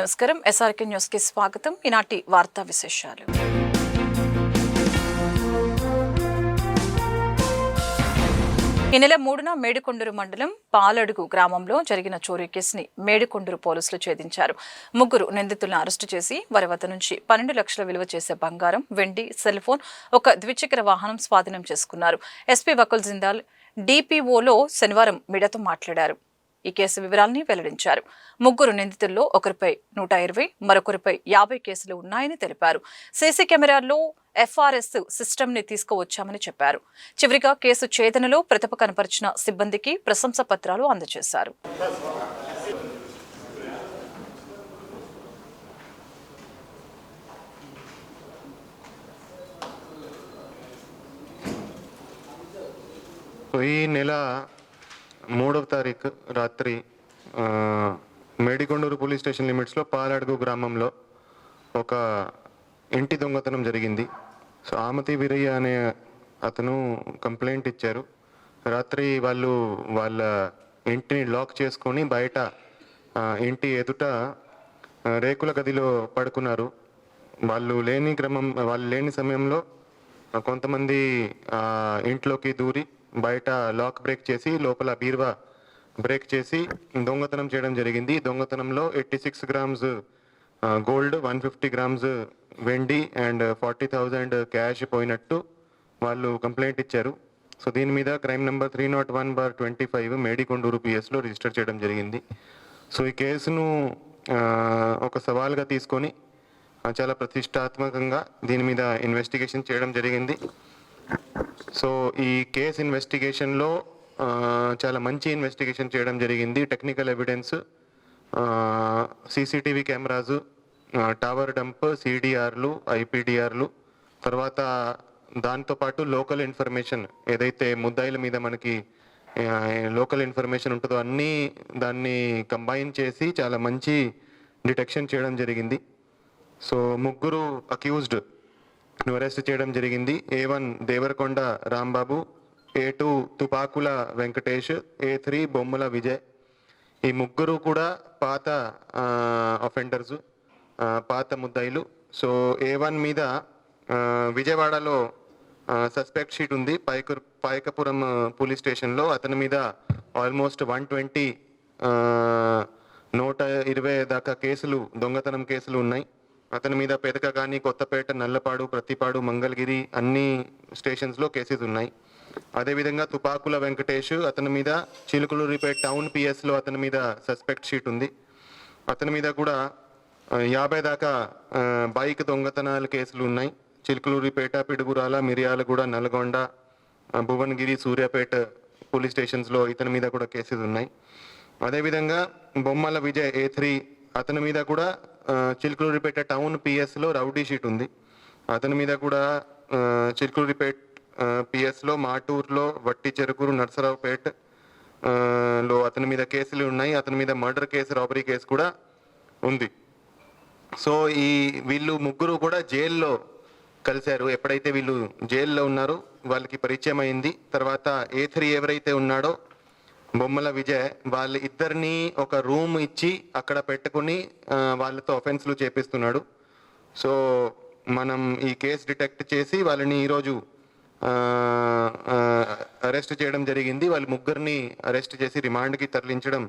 నమస్కారం. ఎస్ఆర్కే న్యూస్కి స్వాగతం. ఈనాటి వార్తా విశేషాలు. ఈ నెల మూడున మేడికొండూరు మండలం పాలడుగు గ్రామంలో జరిగిన చోరీ కేసుని మేడికొండూరు పోలీసులు ఛేదించారు. ముగ్గురు నిందితులను అరెస్టు చేసి వారి వద్ద నుంచి పన్నెండు లక్షల విలువ చేసే బంగారం వెండి సెల్ ఫోన్ ఒక ద్విచక్ర వాహనం స్వాధీనం చేసుకున్నారు. ఎస్పీ వకుల్ జిందాల్ డిపిఓలో శనివారం మీడియాతో మాట్లాడారు. ఈ కేసు వివరాల్ని వెల్లడించారు. ముగ్గురు నిందితుల్లో ఒకరిపై నూట ఇరవై మరొకరిపై యాభై కేసులు ఉన్నాయని తెలిపారు. సీసీ కెమెరాల్లో ఎఫ్ఆర్ఎస్ సిస్టమ్ని తీసుకువచ్చామని చెప్పారు. చివరిగా కేసు ఛేదనలో ప్రతిభ కనపరిచిన సిబ్బందికి ప్రశంస పత్రాలు అందజేశారు. ఈ నెల మూడవ తారీఖు రాత్రి మేడికొండూరు పోలీస్ స్టేషన్ లిమిట్స్లో పాలాడుగు గ్రామంలో ఒక ఇంటి దొంగతనం జరిగింది. సో ఆమతి వీరయ్య అనే అతను కంప్లైంట్ ఇచ్చారు. రాత్రి వాళ్ళు వాళ్ళ ఇంటిని లాక్ చేసుకొని బయట ఇంటి ఎదుట రేకుల గదిలో పడుకున్నారు. వాళ్ళు లేని క్రమం వాళ్ళు లేని సమయంలో కొంతమంది ఇంట్లోకి దూరి బయట లాక్ బ్రేక్ చేసి లోపల బీరువా బ్రేక్ చేసి దొంగతనం చేయడం జరిగింది. దొంగతనంలో eighty six grams gold one fifty grams వెండి అండ్ ఫార్టీ థౌజండ్ క్యాష్ పోయినట్టు వాళ్ళు కంప్లైంట్ ఇచ్చారు. సో దీని మీద crime number three not one bar twenty five Medikonduru పిఎస్లో register చేయడం జరిగింది. సో ఈ కేసును ఒక సవాల్గా తీసుకొని చాలా ప్రతిష్టాత్మకంగా దీని మీద ఇన్వెస్టిగేషన్ చేయడం జరిగింది. సో ఈ కేస్ ఇన్వెస్టిగేషన్లో చాలా మంచి ఇన్వెస్టిగేషన్ చేయడం జరిగింది. Technical evidence CCTV cameras tower dump సిడిఆర్లు ఐపీడిఆర్లు తర్వాత దాంతోపాటు లోకల్ ఇన్ఫర్మేషన్ ఏదైతే ముద్దాయిల మీద మనకి లోకల్ ఇన్ఫర్మేషన్ ఉంటుందో అన్నీ దాన్ని కంబైన్ చేసి చాలా మంచి డిటెక్షన్ చేయడం జరిగింది. సో ముగ్గురు అక్యూజ్డ్ ను అరెస్ట్ చేయడం జరిగింది. A one Devarakonda Rambabu A two తుపాకుల Venkatesh A three బొమ్మల విజయ్. ఈ ముగ్గురు కూడా పాత అఫెండర్స్ పాత ముద్దాయిలు. సో ఏ వన్ మీద విజయవాడలో సస్పెక్ట్ షీట్ ఉంది. పైక పాయకపురం పోలీస్ స్టేషన్లో అతని మీద ఆల్మోస్ట్ వన్ ట్వంటీ నూట ఇరవై దాకా కేసులు దొంగతనం కేసులు ఉన్నాయి. అతని మీద పెదక కానీ కొత్తపేట నల్లపాడు ప్రతిపాడు మంగళగిరి అన్ని స్టేషన్స్లో కేసెస్ ఉన్నాయి. అదేవిధంగా తుపాకుల వెంకటేష్ అతని మీద చిలుకలూరిపేట టౌన్ పిఎస్లో అతని మీద సస్పెక్ట్ షీట్ ఉంది. అతని మీద కూడా యాభై దాకా బైక్ దొంగతనాల కేసులు ఉన్నాయి. చిలుకలూరిపేట పిడుగురాల మిర్యాలగూడ నల్గొండ భువనగిరి సూర్యాపేట పోలీస్ స్టేషన్స్లో ఇతని మీద కూడా కేసెస్ ఉన్నాయి. అదేవిధంగా బొమ్మల విజయ్ ఏ త్రీ అతని మీద కూడా చిలుకలూరిపేట టౌన్ పిఎస్లో రౌడీ షీట్ ఉంది. అతని మీద కూడా చిలుకలూరిపేట పిఎస్లో మాటూరులో వట్టి చెరుకూరు నర్సరావుపేట లో అతని మీద కేసులు ఉన్నాయి. అతని మీద మర్డర్ కేసు రాబరీ కేసు కూడా ఉంది. సో ఈ వీళ్ళు ముగ్గురు కూడా జైల్లో కలిశారు. ఎప్పుడైతే వీళ్ళు జైల్లో ఉన్నారో వాళ్ళకి పరిచయం అయింది. తర్వాత ఏ త్రీ ఎవరైతే ఉన్నాడో బొమ్మల విజయ్ వాళ్ళ ఇద్దరిని ఒక రూమ్ ఇచ్చి అక్కడ పెట్టుకుని వాళ్ళతో అఫెన్స్లు చేపిస్తున్నాడు. సో మనం ఈ కేసు డిటెక్ట్ చేసి వాళ్ళని ఈరోజు అరెస్ట్ చేయడం జరిగింది. వాళ్ళ ముగ్గురిని అరెస్ట్ చేసి రిమాండ్కి తరలించడం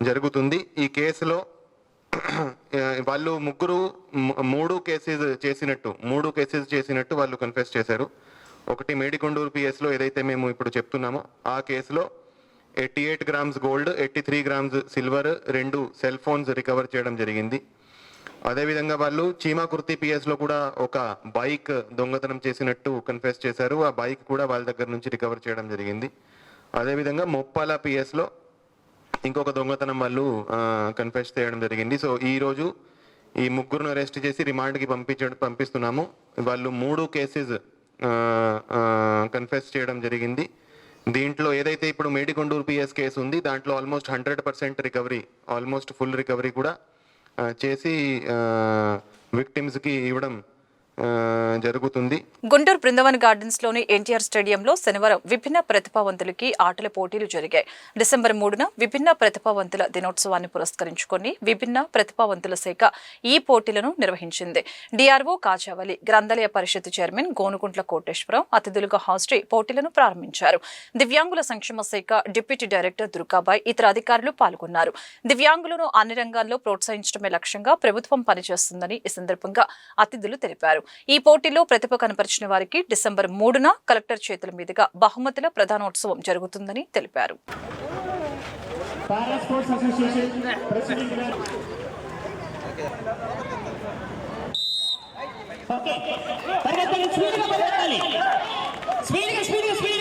జరుగుతుంది. ఈ కేసులో వాళ్ళు ముగ్గురు మూడు కేసెస్ చేసినట్టు మూడు కేసెస్ చేసినట్టు వాళ్ళు కన్ఫెస్ చేశారు. ఒకటి మేడికొండూరు పిఎస్లో ఏదైతే మేము ఇప్పుడు చెప్తున్నామో ఆ కేసులో eighty eight grams gold eighty three grams silver రెండు సెల్ ఫోన్స్ రికవర్ చేయడం జరిగింది. అదేవిధంగా వాళ్ళు చీమాకుర్తి కుర్తి పిఎస్లో కూడా ఒక బైక్ దొంగతనం చేసినట్టు కన్ఫెస్ చేశారు. ఆ బైక్ కూడా వాళ్ళ దగ్గర నుంచి రికవర్ చేయడం జరిగింది. అదేవిధంగా మొప్పాల పిఎస్లో ఇంకొక దొంగతనం వాళ్ళు కన్ఫెస్ చేయడం జరిగింది. సో ఈ రోజు ఈ ముగ్గురును అరెస్ట్ చేసి రిమాండ్కి పంపించడం పంపిస్తున్నాము. వాళ్ళు మూడు కేసెస్ కన్ఫెస్ చేయడం జరిగింది. దీంట్లో ఏదైతే ఇప్పుడు మేడికొండూరు పిఎస్ కేసు ఉంది దాంట్లో almost hundred percent recovery almost full recovery కూడా చేసి విక్టిమ్స్కి ఇవ్వడం జరుగుతుంది. గుంటూరు బృందవన్ గార్డెన్స్లోని ఎన్టీఆర్ స్టేడియంలో శనివారం విభిన్న ప్రతిభావంతులకి ఆటల పోటీలు జరిగాయి. డిసెంబర్ మూడున విభిన్న ప్రతిభావంతుల దినోత్సవాన్ని పురస్కరించుకొని విభిన్న ప్రతిభావంతుల శాఖ ఈ పోటీలను నిర్వహించింది. డిఆర్ఓ కాచావలి గ్రంథాలయ పరిషత్ చైర్మన్ గోనుగుంట్ల కోటేశ్వరం అతిథులుగా హాజరై పోటీలను ప్రారంభించారు. దివ్యాంగుల సంక్షేమ శాఖ డిప్యూటీ డైరెక్టర్ దుర్గాబాయ్ ఇతర అధికారులు పాల్గొన్నారు. దివ్యాంగులను అన్ని రంగాల్లో ప్రోత్సహించడమే లక్ష్యంగా ప్రభుత్వం పనిచేస్తుందని ఈ సందర్భంగా అతిథులు తెలిపారు. ఈ పోటీలో ప్రతిభ కనపరిచిన వారికి డిసెంబర్ మూడున కలెక్టర్ చేతుల మీదుగా బహుమతుల ప్రధానోత్సవం జరుగుతుందని తెలిపారు. స్పీడ్గా స్పీడ్గా స్పీడ్గా.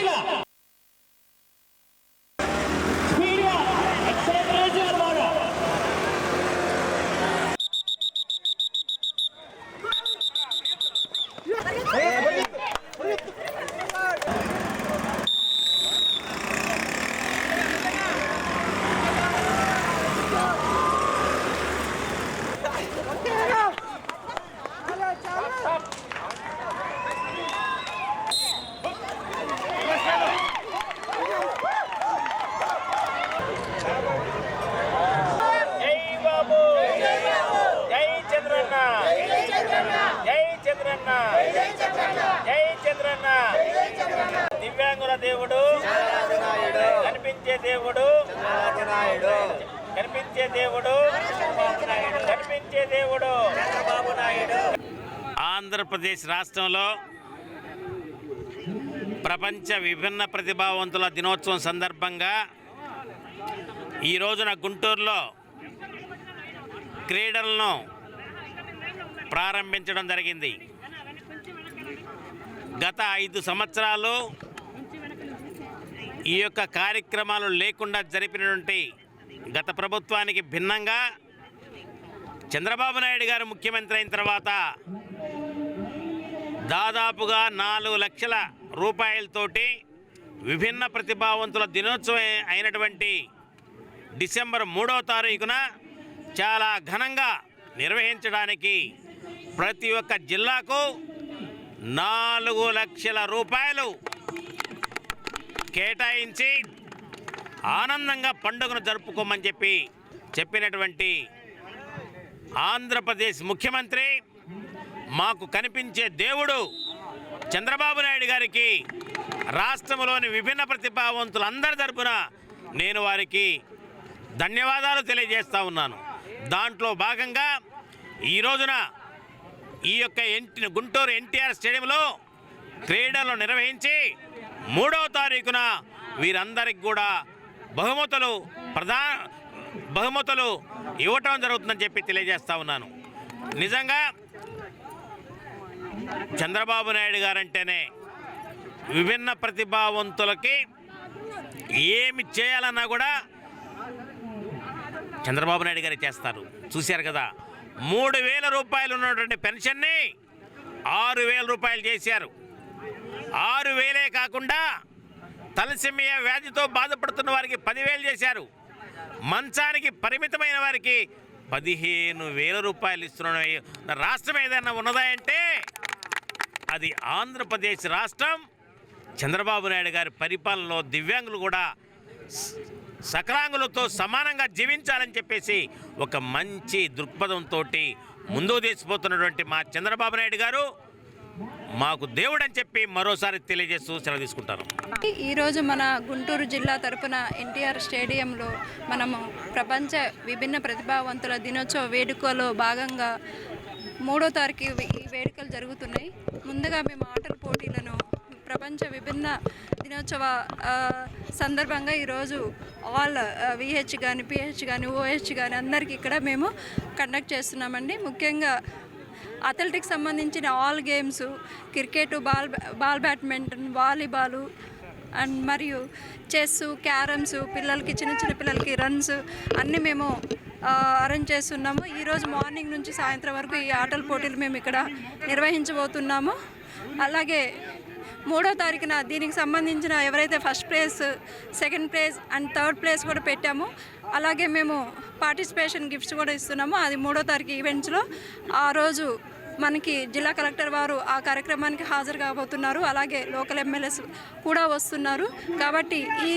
దివ్యాంగుల దేవుడు. కనిపించే దేవుడు. కనిపించే దేవుడు. కనిపించే దేవుడు. చంద్రబాబు నాయుడు ఆంధ్రప్రదేశ్ రాష్ట్రంలో ప్రపంచ విభిన్న ప్రతిభావంతుల దినోత్సవం సందర్భంగా ఈ రోజున గుంటూరులో క్రీడలను ప్రారంభించడం జరిగింది. గత ఐదు సంవత్సరాలు ఈ యొక్క కార్యక్రమాలు లేకుండా జరిపినటువంటి గత ప్రభుత్వానికి భిన్నంగా చంద్రబాబు నాయుడు గారు ముఖ్యమంత్రి అయిన తర్వాత దాదాపుగా నాలుగు లక్షల రూపాయలతోటి విభిన్న ప్రతిభావంతుల దినోత్సవం అయినటువంటి డిసెంబర్ మూడో తారీఖున చాలా ఘనంగా నిర్వహించడానికి ప్రతి ఒక్క జిల్లాకు నాలుగు లక్షల రూపాయలు కేటాయించి ఆనందంగా పండుగను జరుపుకోమని చెప్పి చెప్పినటువంటి ఆంధ్రప్రదేశ్ ముఖ్యమంత్రి మాకు కనిపించే దేవుడు చంద్రబాబు నాయుడు గారికి రాష్ట్రంలోని విభిన్న ప్రతిభావంతులందరి తరపున నేను వారికి ధన్యవాదాలు తెలియజేస్తా ఉన్నాను. దాంట్లో భాగంగా ఈ రోజున ఈ యొక్క ఎన్టీ గుంటూరు ఎన్టీఆర్ స్టేడియంలో క్రీడలు నిర్వహించి మూడవ తారీఖున వీరందరికి కూడా బహుమతులు ప్రధా బహుమతులు ఇవ్వటం జరుగుతుందని చెప్పి తెలియజేస్తా ఉన్నాను. నిజంగా చంద్రబాబు నాయుడు గారంటేనే విభిన్న ప్రతిభావంతులకి ఏమి చేయాలన్నా కూడా చంద్రబాబు నాయుడు గారు చేస్తారు. చూశారు కదా? మూడు వేల రూపాయలు ఉన్నటువంటి పెన్షన్ని ఆరు వేల రూపాయలు చేశారు. ఆరు వేలే కాకుండా తలసిమియా వ్యాధితో బాధపడుతున్న వారికి పదివేలు చేశారు. మంచానికి పరిమితమైన వారికి పదిహేను వేల రూపాయలు ఇస్తున్న రాష్ట్రం ఏదైనా ఉన్నదా అంటే అది ఆంధ్రప్రదేశ్ రాష్ట్రం. చంద్రబాబు నాయుడు గారి పరిపాలనలో దివ్యాంగులు కూడా సకలాంగులతో సమానంగా జీవించాలని చెప్పేసి ఒక మంచి దృక్పథంతో ముందుకు తీసుకుపోతున్నటువంటి మా చంద్రబాబు నాయుడు గారు మాకు దేవుడు అని చెప్పి మరోసారి తెలియజేస్తూ సెలవు తీసుకుంటాను. ఈరోజు మన గుంటూరు జిల్లా తరపున ఎన్టీఆర్ స్టేడియంలో మనము ప్రపంచ విభిన్న ప్రతిభావంతుల దినోత్సవ వేడుకలో భాగంగా మూడో తారీఖు ఈ వేడుకలు జరుగుతున్నాయి. ముందుగా మేము ఆటల పోటీలను ప్రపంచ విభిన్న దినోత్సవ సందర్భంగా ఈరోజు ఆల్ విహెచ్ కానీ పిహెచ్ కానీ ఓహెచ్ కానీ అందరికీ ఇక్కడ మేము కండక్ట్ చేస్తున్నామండి. ముఖ్యంగా అథ్లెటిక్స్ సంబంధించిన all games cricket ball ball badminton volleyball and మరియు చెస్ క్యారమ్స్ పిల్లలకి చిన్న చిన్న పిల్లలకి రన్స్ అన్నీ మేము అరేంజ్ చేస్తున్నాము. ఈరోజు మార్నింగ్ నుంచి సాయంత్రం వరకు ఈ ఆటల పోటీలు మేము ఇక్కడ నిర్వహించబోతున్నాము. అలాగే మూడో తారీఖున దీనికి సంబంధించిన ఎవరైతే first place second place and third place కూడా పెట్టాము అలాగే మేము పార్టిసిపేషన్ గిఫ్ట్స్ కూడా ఇస్తున్నాము. అది మూడో తారీఖు ఈవెంట్స్లో. ఆ రోజు మనకి జిల్లా కలెక్టర్ వారు ఆ కార్యక్రమానికి హాజరు కాబోతున్నారు. అలాగే లోకల్ ఎమ్మెల్యేస్ కూడా వస్తున్నారు. కాబట్టి ఈ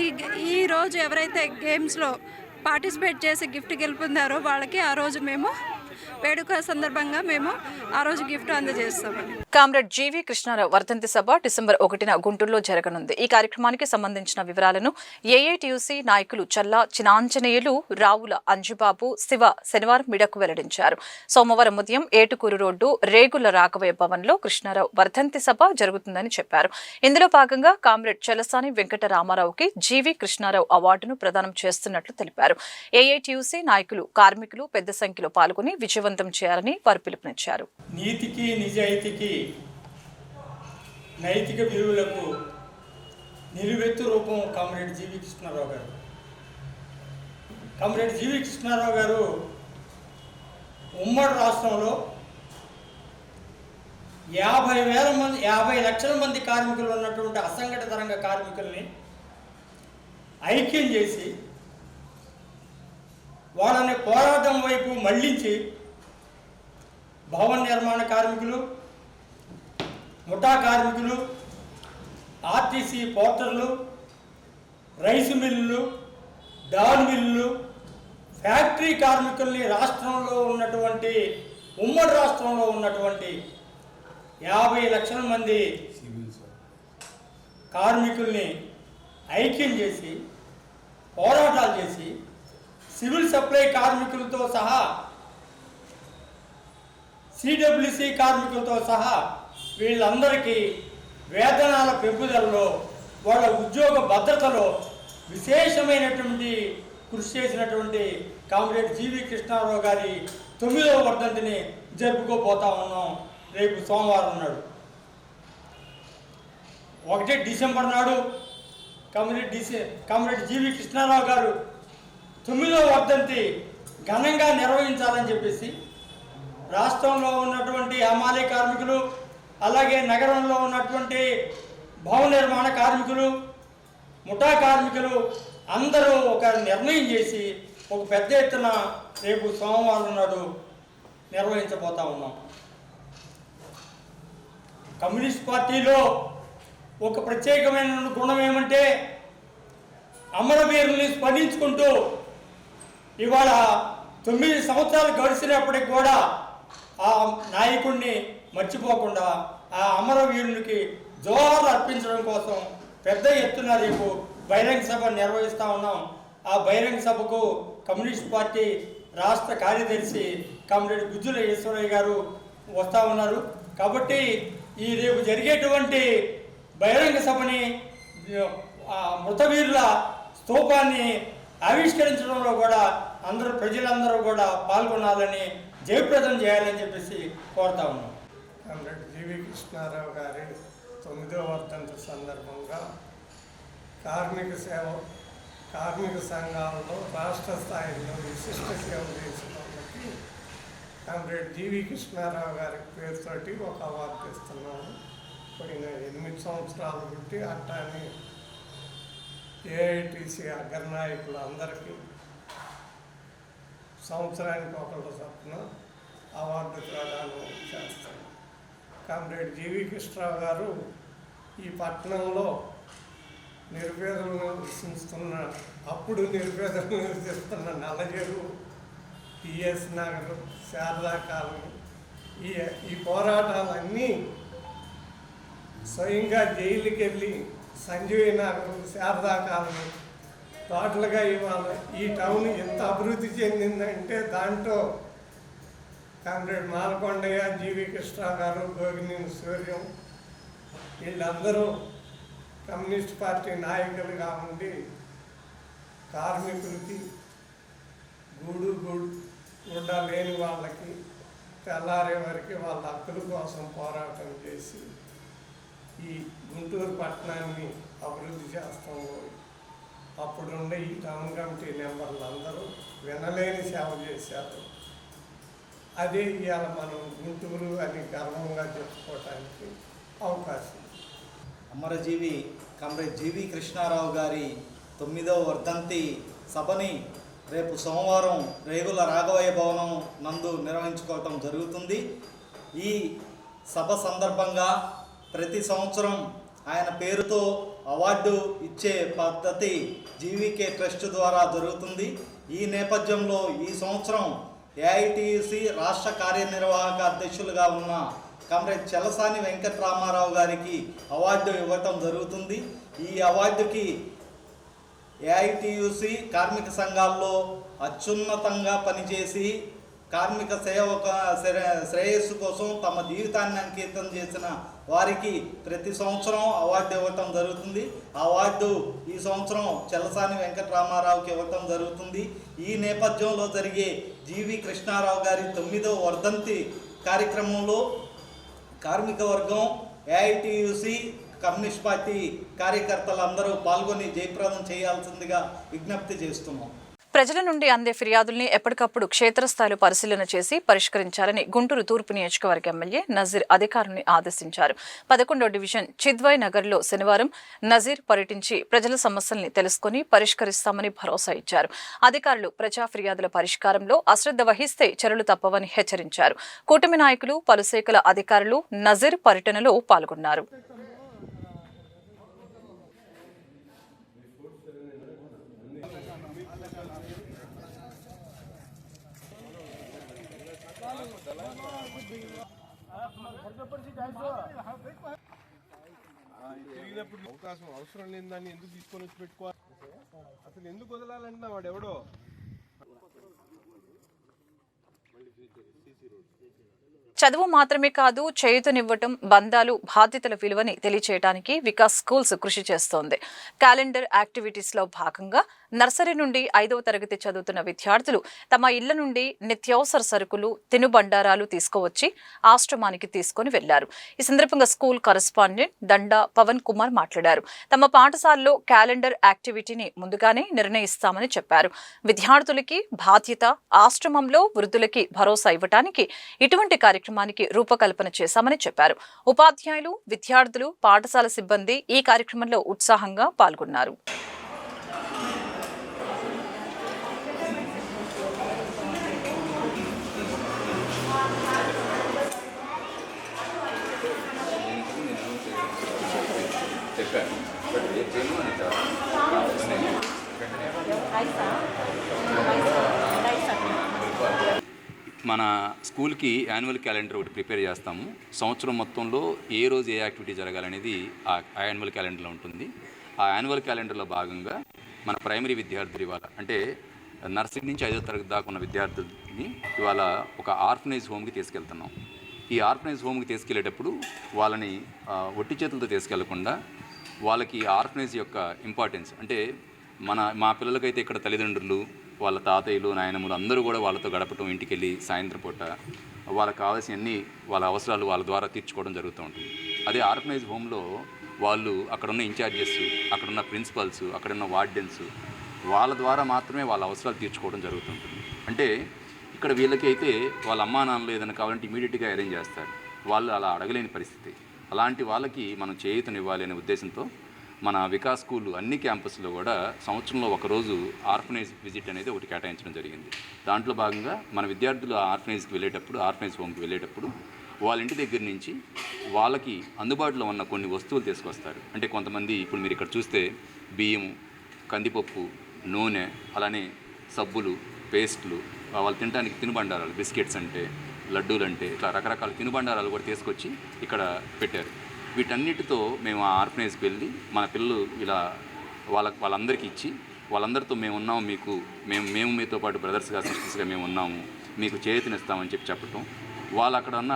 ఈ రోజు ఎవరైతే గేమ్స్లో పార్టిసిపేట్ చేసి గిఫ్ట్ గెలుపొందారో వాళ్ళకి ఆ రోజు మేము వేడుక సందర్భంగా మేము ఆ రోజు గిఫ్ట్ అందజేస్తామండి. కామ్రేడ్ జీవి కృష్ణారావు వర్ధంతి సభ డిసెంబర్ ఒకటిన గుంటూరులో జరగనుంది. ఈ కార్యక్రమానికి సంబంధించిన వివరాలను ఏఐటియుసి నాయకులు చల్లా చినాంజనేయులు రావుల అంజుబాబు శివ శనివారం మిడకు వెల్లడించారు. సోమవారం ఉదయం ఏటుకూరు రోడ్డు రేగుల రాఘవయ్య భవన్లో కృష్ణారావు వర్ధంతి సభ జరుగుతుందని చెప్పారు. ఇందులో భాగంగా కామ్రేడ్ చలసాని వెంకట రామారావుకి జీవి కృష్ణారావు అవార్డును ప్రదానం చేస్తున్నట్లు తెలిపారు. ఏఐటియుసి నాయకులు కార్మికులు పెద్ద సంఖ్యలో పాల్గొని విజయవంతం చేయాలని వారు పిలుపునిచ్చారు. నీతికి నిజాయితీకి నైతిక విలువలకు నిలువెత్తు రూపం కామ్రేడ్ జీవి కృష్ణారావు గారు. కామ్రేడ్ జీవి కృష్ణారావు గారు ఉమ్మడి రాష్ట్రంలో యాభై వేల మంది యాభై లక్షల మంది కార్మికులు ఉన్నటువంటి అసంఘటిత రంగ కార్మికుల్ని ఐక్యం చేసి వాళ్ళని పోరాటం వైపు మళ్ళించి భవన నిర్మాణ కార్మికులు ముఠా కార్మికులు ఆర్టీసీ పోర్టర్లు రైసు మిల్లులు డాల్ మిల్లులు ఫ్యాక్టరీ కార్మికుల్ని రాష్ట్రంలో ఉన్నటువంటి ఉమ్మడి రాష్ట్రంలో ఉన్నటువంటి యాభై లక్షల మంది కార్మికుల్ని ఐక్యం చేసి పోరాటాలు చేసి సివిల్ సప్లై కార్మికులతో సహా సిడబ్ల్యూసి కార్మికులతో సహా వీళ్ళందరికీ వేతనాల పెంపుదలలో వాళ్ళ ఉద్యోగ భద్రతలో విశేషమైనటువంటి కృషి చేసినటువంటి కామ్రేడ్ జీవి కృష్ణారావు గారి తొమ్మిదవ వర్ధంతిని జరుపుకోబోతా ఉన్నాం. రేపు సోమవారం నాడు. ఒకటి డిసెంబర్ నాడు కామ్రేడ్ డిసె కామ్రేడ్ జీవి కృష్ణారావు గారు తొమ్మిదవ వర్ధంతి ఘనంగా నిర్వహించాలని చెప్పేసి రాష్ట్రంలో ఉన్నటువంటి హమాలీ కార్మికులు అలాగే నగరంలో ఉన్నటువంటి భవన నిర్మాణ కార్మికులు ముఠా కార్మికులు అందరూ ఒక నిర్ణయం చేసి ఒక పెద్ద ఎత్తున రేపు సోమవారం నాడు నిర్వహించబోతా ఉన్నాం. కమ్యూనిస్ట్ పార్టీలో ఒక ప్రత్యేకమైన గుణం ఏమంటే అమరవీరుల్ని స్మరించుకుంటూ ఇవాళ తొమ్మిది సంవత్సరాలు గడిచినప్పటికి కూడా ఆ నాయకుడిని మర్చిపోకుండా ఆ అమరవీరునికి జోహార్లు అర్పించడం కోసం పెద్ద ఎత్తున రేపు బహిరంగ సభ నిర్వహిస్తా ఉన్నాం. ఆ బహిరంగ సభకు కమ్యూనిస్ట్ పార్టీ రాష్ట్ర కార్యదర్శి కామ్రేడ్ గుజ్జుల ఈశ్వరయ్య గారు వస్తూ ఉన్నారు. కాబట్టి ఈ రేపు జరిగేటువంటి బహిరంగ సభని మృతవీరుల స్తూపాన్ని ఆవిష్కరించడంలో కూడా అందరూ ప్రజలందరూ కూడా పాల్గొనాలని జయప్రదం చేయాలని చెప్పేసి కోరుతా ఉన్నాం. కామ్రేడ్ జీవి కృష్ణారావు గారి తొమ్మిదో వర్ధంతి సందర్భంగా కార్మిక సేవ కార్మిక సంఘాలలో రాష్ట్ర స్థాయిలో విశిష్ట సేవ చేసిన వాళ్ళకి కామ్రేడ్ జీవి కృష్ణారావు గారి పేరుతోటి ఒక అవార్డు ఇస్తున్నాము పోయిన ఎనిమిది సంవత్సరాలు బట్టి అట్టాని ఏఐటీసీ అగ్రనాయకులు అందరికీ సంవత్సరానికి ఒకళ్ళు చొప్పున అవార్డు ప్రదానం చేస్తాను కామ్రేడ్ జీవి కృష్ణరావు గారు ఈ పట్టణంలో నిరుపేదలను నివసిస్తున్న అప్పుడు నిరుపేదలను నివసిస్తున్న నల్లజేరు టిఎస్ నగర్ శారదా కాలనీ ఈ ఈ పోరాటాలన్నీ స్వయంగా జైలుకి వెళ్ళి సంజీవి నగర్ శారదా కాలనీ టోటల్గా ఇవాళ ఈ టౌన్ ఎంత అభివృద్ధి చెందిందంటే దాంట్లో కామ్రేడ్ మాలకొండయ్య జీవి కృష్ణ గారు గోగినేని సూర్యం వీళ్ళందరూ కమ్యూనిస్ట్ పార్టీ నాయకులుగా ఉండి కార్మికులకి గూడు గూడు గుడ్డ లేని వాళ్ళకి తెల్లారే వరకు వాళ్ళ హక్కుల కోసం పోరాటం చేసి ఈ గుంటూరు పట్టణాన్ని అభివృద్ధి చేస్తాము అప్పుడుండే ఈ టౌన్ కమిటీ మెంబర్లు అందరూ వినలేని సేవ చేశారు. అదే ఇవాళ మనం గుంటూరు అని గర్వంగా చెప్పుకోవటానికి అవకాశం. అమరజీవి కమ్రేడ్ జీవి కృష్ణారావు గారి తొమ్మిదవ వర్ధంతి సభని రేపు సోమవారం రేగుల రాఘవయ్య భవనం నందు నిర్వహించుకోవటం జరుగుతుంది. ఈ సభ సందర్భంగా ప్రతి సంవత్సరం ఆయన పేరుతో అవార్డు ఇచ్చే పద్ధతి జీవీకే ట్రస్ట్ ద్వారా జరుగుతుంది. ఈ నేపథ్యంలో ఈ సంవత్సరం ఏఐటియుసి రాష్ట్ర కార్యనిర్వాహక అధ్యక్షులుగా ఉన్న కమ్రేడ్ చలసాని వెంకట్రామారావు గారికి అవార్డు ఇవ్వటం జరుగుతుంది. ఈ అవార్డుకి ఏఐటియుసి కార్మిక సంఘాల్లో అత్యున్నతంగా పనిచేసి కార్మిక సేవక శ్రేయస్సు కోసం తమ జీవితాన్ని అంకితం చేసిన వారికి ప్రతి సంవత్సరం అవార్డు ఇవ్వటం జరుగుతుంది. అవార్డు ఈ సంవత్సరం చెలసాని వెంకటరామారావుకి ఇవ్వటం జరుగుతుంది. ఈ నేపథ్యంలో జరిగే జీవి కృష్ణారావు గారి తొమ్మిదవ వర్ధంతి కార్యక్రమంలో కార్మిక వర్గం ఏఐటియుసి కమ్యూనిస్ట్ పార్టీ కార్యకర్తలందరూ పాల్గొని జయప్రదం చేయాల్సిందిగా విజ్ఞప్తి చేస్తున్నాం. ప్రజల నుండి అందే ఫిర్యాదుల్ని ఎప్పటికప్పుడు క్షేత్రస్థాయిలో పరిశీలన చేసి పరిష్కరించాలని గుంటూరు తూర్పు నియోజకవర్గ ఎమ్మెల్యే నజీర్ అధికారుల్ని ఆదేశించారు. పదకొండో డివిజన్ చిద్వాయ్ నగర్లో శనివారం నజీర్ పర్యటించి ప్రజల సమస్యల్ని తెలుసుకుని పరిష్కరిస్తామని భరోసా ఇచ్చారు. అధికారులు ప్రజా ఫిర్యాదుల పరిష్కారంలో అశ్రద్ధ వహిస్తే చర్యలు తప్పవని హెచ్చరించారు. కూటమి నాయకులు పలు శాఖల అధికారులు నజీర్ పర్యటనలో పాల్గొన్నారు. తిరిగినప్పుడు అవకాశం అవసరం లేని దాన్ని ఎందుకు తీసుకొని వచ్చి పెట్టుకోవాలి? అసలు ఎందుకు వదలాలంటున్నా వాడు ఎవడో? చదువు మాత్రమే కాదు చేయుతనివ్వటం బంధాలు బాధ్యతల విలువని తెలియచేయడానికి వికాస్ స్కూల్స్ కృషి చేస్తోంది. క్యాలెండర్ యాక్టివిటీస్లో భాగంగా నర్సరీ నుండి ఐదవ తరగతి చదువుతున్న విద్యార్థులు తమ ఇళ్ళ నుండి నిత్యావసర సరుకులు తినుబండారాలు తీసుకువచ్చి ఆశ్రమానికి తీసుకొని వెళ్ళారు ఈ సందర్భంగా స్కూల్ కరస్పాండెంట్ దండా పవన్ కుమార్ మాట్లాడారు. తమ పాఠశాలలో క్యాలెండర్ యాక్టివిటీని ముందుగానే నిర్ణయిస్తామని చెప్పారు. విద్యార్థులకి బాధ్యత ఆశ్రమంలో వృద్ధులకి భరోసా ఇవ్వటానికి ఇటువంటి కార్యక్రమానికి రూపకల్పన చేశామని చెప్పారు. ఉపాధ్యాయులు విద్యార్థులు పాఠశాల సిబ్బంది ఈ కార్యక్రమంలో ఉత్సాహంగా పాల్గొన్నారు చెప్పాను బట్ రేపు చేయను అని చెప్పాను. మన స్కూల్కి యాన్యువల్ క్యాలెండర్ ఒకటి ప్రిపేర్ చేస్తాము. సంవత్సరం మొత్తంలో ఏ రోజు ఏ యాక్టివిటీ జరగాలనేది ఆ యాన్యువల్ క్యాలెండర్లో ఉంటుంది. ఆ యాన్యువల్ క్యాలెండర్లో భాగంగా మన ప్రైమరీ విద్యార్థులు ఇవాళ అంటే నర్సరీ నుంచి ఐదో తరగతి దాకా ఉన్న విద్యార్థుల్ని ఇవాళ ఒక ఆర్ఫనైజ్ హోమ్కి తీసుకెళ్తున్నాం. ఈ ఆర్ఫనైజ్ హోమ్కి తీసుకెళ్ళేటప్పుడు వాళ్ళని ఒట్టి చేతులతో తీసుకెళ్ళకుండా వాళ్ళకి ఆర్ఫనైజ్ యొక్క ఇంపార్టెన్స్ అంటే మన మా పిల్లలకైతే ఇక్కడ తల్లిదండ్రులు వాళ్ళ తాతయ్యలు నాయనమ్మలు అందరూ కూడా వాళ్ళతో గడపటం ఇంటికి వెళ్ళి సాయంత్రం పూట వాళ్ళకి కావాల్సినన్ని వాళ్ళ అవసరాలు వాళ్ళ ద్వారా తీర్చుకోవడం జరుగుతూ ఉంటుంది. అదే ఆర్గనైజ్ హోమ్లో వాళ్ళు అక్కడున్న ఇన్ఛార్జెస్ అక్కడున్న ప్రిన్సిపల్స్ అక్కడున్న వార్డెన్స్ వాళ్ళ ద్వారా మాత్రమే వాళ్ళ అవసరాలు తీర్చుకోవడం జరుగుతుంటుంది అంటే ఇక్కడ వీళ్ళకి అయితే వాళ్ళ అమ్మా నాన్నలు ఏదైనా కావాలంటే ఇమీడియట్గా అరేంజ్ చేస్తారు. వాళ్ళు అలా అడగలేని పరిస్థితి. అలాంటి వాళ్ళకి మనం చేయూతనివ్వాలి అనే ఉద్దేశంతో మన వికాస్ స్కూల్ అన్ని క్యాంపస్లో కూడా సంవత్సరంలో ఒకరోజు ఆర్ఫనైజ్ విజిట్ అనేది ఒకటి కేటాయించడం జరిగింది. దాంట్లో భాగంగా మన విద్యార్థులు ఆ ఆర్ఫనైజ్కి వెళ్ళేటప్పుడు ఆర్ఫనైజ్ హోమ్కి వెళ్ళేటప్పుడు వాళ్ళ ఇంటి దగ్గర నుంచి వాళ్ళకి అందుబాటులో ఉన్న కొన్ని వస్తువులు తీసుకొస్తారు. అంటే కొంతమంది ఇప్పుడు మీరు ఇక్కడ చూస్తే బియ్యం కందిపప్పు నూనె అలానే సబ్బులు పేస్ట్లు వాళ్ళు తినడానికి తినుబండారాలు బిస్కెట్స్ అంటే లడ్డూలు అంటే ఇట్లా రకరకాల తినుబండారాలు కూడా తీసుకొచ్చి ఇక్కడ పెట్టారు. వీటన్నిటితో మేము ఆ ఆర్ఫనైజ్కి వెళ్ళి మన పిల్లలు ఇలా వాళ్ళ వాళ్ళందరికీ ఇచ్చి వాళ్ళందరితో మేము ఉన్నాము మీకు మేము మేము మీతో పాటు బ్రదర్స్గా సిస్టర్స్గా మేము ఉన్నాము మీకు చేతినిస్తామని చెప్పి చెప్పటం. వాళ్ళు అక్కడ ఉన్న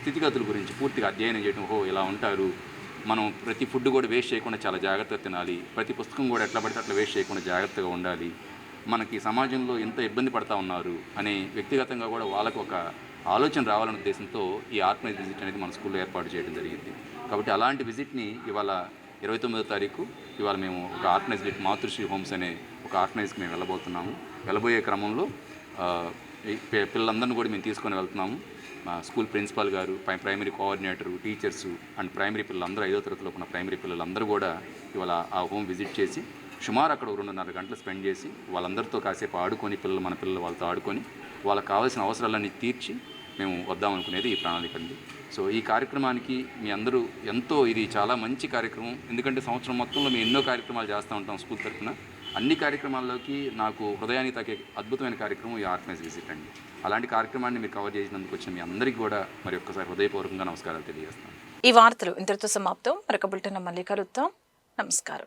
స్థితిగతుల గురించి పూర్తిగా అధ్యయనం చేయడం ఓహో ఇలా ఉంటారు. మనం ప్రతి ఫుడ్ కూడా వేస్ట్ చేయకుండా చాలా జాగ్రత్తగా తినాలి. ప్రతి పుస్తకం కూడా ఎట్లా పడితే అట్లా వేస్ట్ చేయకుండా జాగ్రత్తగా ఉండాలి. మనకి సమాజంలో ఎంత ఇబ్బంది పడతా ఉన్నారు అనే వ్యక్తిగతంగా కూడా వాళ్ళకు ఒక ఆలోచన రావాలనే ఉద్దేశంతో ఈ ఆర్గనైజ్ విజిట్ అనేది మన స్కూల్లో ఏర్పాటు చేయడం జరిగింది. కాబట్టి అలాంటి విజిట్ని ఇవాళ ఇరవై తొమ్మిదో తారీఖు ఇవాళ మేము ఒక ఆర్గనైజ్ విజిట్ మాతృశ్రీ హోమ్స్ అనే ఒక ఆర్గనైజ్కి మేము వెళ్ళబోతున్నాము. వెళ్ళబోయే క్రమంలో పిల్లలందరినీ కూడా మేము తీసుకొని వెళ్తున్నాము. మా స్కూల్ ప్రిన్సిపాల్ గారు primary coordinator teachers and primary పిల్లలందరూ ఐదో తరగతిలో ఉన్న ప్రైమరీ పిల్లలందరూ కూడా ఇవాళ ఆ హోమ్ విజిట్ చేసి సుమారు అక్కడ రెండున్నర గంటలు స్పెండ్ చేసి వాళ్ళందరితో కాసేపు ఆడుకొని పిల్లలు మన పిల్లలు వాళ్ళతో ఆడుకొని వాళ్ళకి కావాల్సిన అవసరాలన్నీ తీర్చి మేము వద్దామనుకునేది ఈ ప్రణాళిక అండి. సో ఈ కార్యక్రమానికి మీ అందరూ ఎంతో ఇది చాలా మంచి కార్యక్రమం. ఎందుకంటే సంవత్సరం మొత్తంలో మేము ఎన్నో కార్యక్రమాలు చేస్తూ ఉంటాం స్కూల్ తరఫున. అన్ని కార్యక్రమాల్లోకి నాకు హృదయానికి తాకే అద్భుతమైన కార్యక్రమం ఈ ఆర్గనైజ్ విజిట్ అండి. అలాంటి కార్యక్రమాన్ని మీరు కవర్ చేసినందుకు వచ్చిన మీ అందరికీ కూడా మరి ఒక్కసారి హృదయపూర్వకంగా నమస్కారాలు తెలియజేస్తాను. ఈ వార్తలు ఇంతటితో సమాప్తం. మరొక బులెటిన్ మళ్ళీ కలుద్దాం. నమస్కారం.